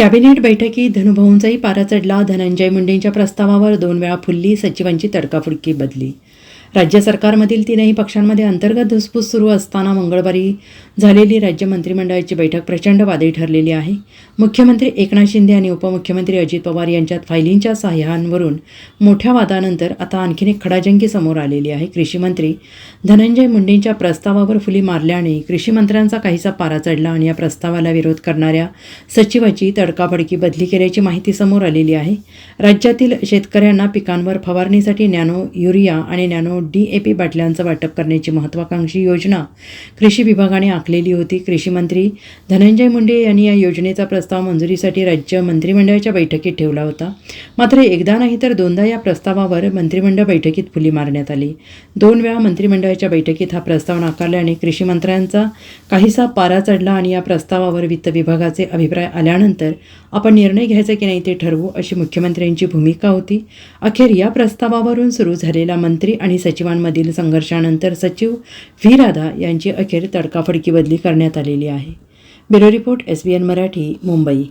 Cabinet बैठकीत धनुभाऊंचाही पारा चढला. धनंजय मुंडेंच्या प्रस्तावावर दोन वेळा फुलली सचिवांची तडकाफुडकी बदली. राज्य सरकारमधील तीनही पक्षांमध्ये अंतर्गत धुसफूस सुरू असताना मंगळवारी झालेली राज्य मंत्रिमंडळाची बैठक प्रचंड वादळी ठरलेली आहे. मुख्यमंत्री एकनाथ शिंदे आणि उपमुख्यमंत्री अजित पवार यांच्यात फायलींच्या सहाय्यांवरून मोठ्या वादानंतर आता आणखीन एक खडाजंगी समोर आलेली आहे. कृषी मंत्री धनंजय मुंडेंच्या प्रस्तावावर फुली मारल्याने कृषी मंत्र्यांचा काहीसा पारा चढला आणि या प्रस्तावाला विरोध करणाऱ्या सचिवाची तडकाफडकी बदली केल्याची माहिती समोर आलेली आहे. राज्यातील शेतकऱ्यांना पिकांवर फवारणीसाठी नॅनो युरिया आणि नॅनो डी ए पी बाटल्यांचं वाटप करण्याची महत्त्वाकांक्षी योजना कृषी विभागाने आखलेली होती. कृषी मंत्री धनंजय मुंडे यांनी या योजनेचा प्रस्ताव मंजुरीसाठी राज्य मंत्रिमंडळाच्या बैठकीत ठेवला होता. मात्र एकदा नाही तर दोनदा या प्रस्तावावर मंत्रिमंडळ बैठकीत फुली मारण्यात आली. दोन वेळा मंत्रिमंडळाच्या बैठकीत हा प्रस्ताव नाकारल्याने कृषी मंत्र्यांचा काहीसा पारा चढला आणि या प्रस्तावावर वित्त विभागाचे अभिप्राय आल्यानंतर आपण निर्णय घ्यायचा की नाही ते ठरवू अशी मुख्यमंत्र्यांची भूमिका होती. अखेर या प्रस्तावावरून सुरू झालेला मंत्री आणि सचिवांमधील संघर्षानंतर सचिव व्ही. राधा यांची अखेर तडकाफडकी बदली करण्यात आलेली आहे. Bureau report S. B. N. Marathi Mumbai.